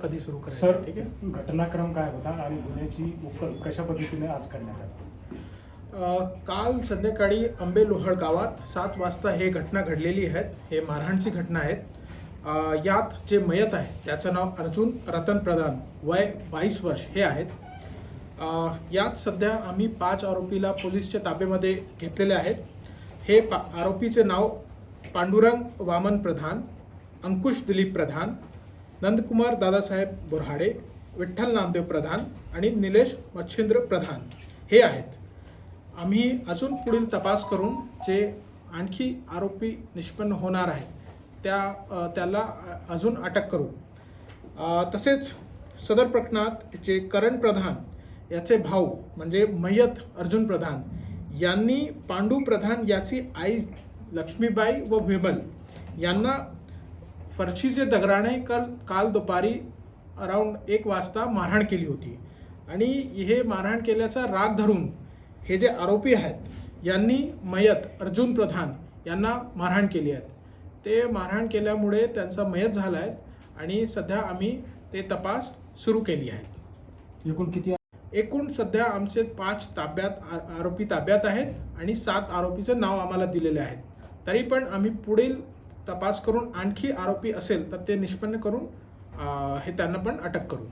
कधी सुरू सर करायचं ठीक आहे? घटनाक्रम काय होता आणि गुन्ह्याची उकल कशा पद्धतीने आज करण्यात आली? अ, काल संध्याकाळी आंबे लोहळ गावात सात वाजता हे घटना घडलेली आहेत हे मारहाणची घटना आहेत. अ, यात जे मयत आहे त्याचं नाव अर्जुन रतन प्रधान वय बावीस वर्ष हे आहेत. अ, यात सध्या आम्ही पाच आरोपीला पोलीसच्या ताब्यामध्ये घेतलेले आहेत. हे पा आरोपीचे नाव पांडुरंग वामन प्रधान अंकुश दिलीप प्रधान नंदकुमार दादासाहेब बोरहाडे विठ्ठल नामदेव प्रधान आणि निलेश मच्छिंद्र प्रधान हे आहेत. आम्ही अजून पुढील तपास करून जे आणखी आरोपी निष्पन्न होणार आहे त्या त्याला अजून अटक करू. तसेच सदर प्रकरणात जे करण प्रधान याचे भाऊ म्हणजे मयत अर्जुन प्रधान यांनी पांडू प्रधान याची आई लक्ष्मीबाई व विमल यांना फरशीचे दगडाने काल काल दुपारी अराऊंड एक वाजता मारहाण केली होती. आणि हे मारहाण केल्याचा राग धरून हे जे आरोपी आहेत यांनी मयत अर्जुन प्रधान यांना मारहाण केली आहे. ते मारहाण केल्यामुळे त्यांचा मयत झाला आहे आणि सध्या आम्ही ते तपास सुरू केली आहेत एकूण किती एकूण सध्या आमचे पाच ताब्यात आरोपी ताब्यात आहेत आणि सात आरोपीचं नाव आम्हाला दिलेले आहेत. तरी पण आम्ही पुढील तपास करून आणखी आरोपी असेल तर ते निष्पन्न करून हे त्यांना पण अटक करू.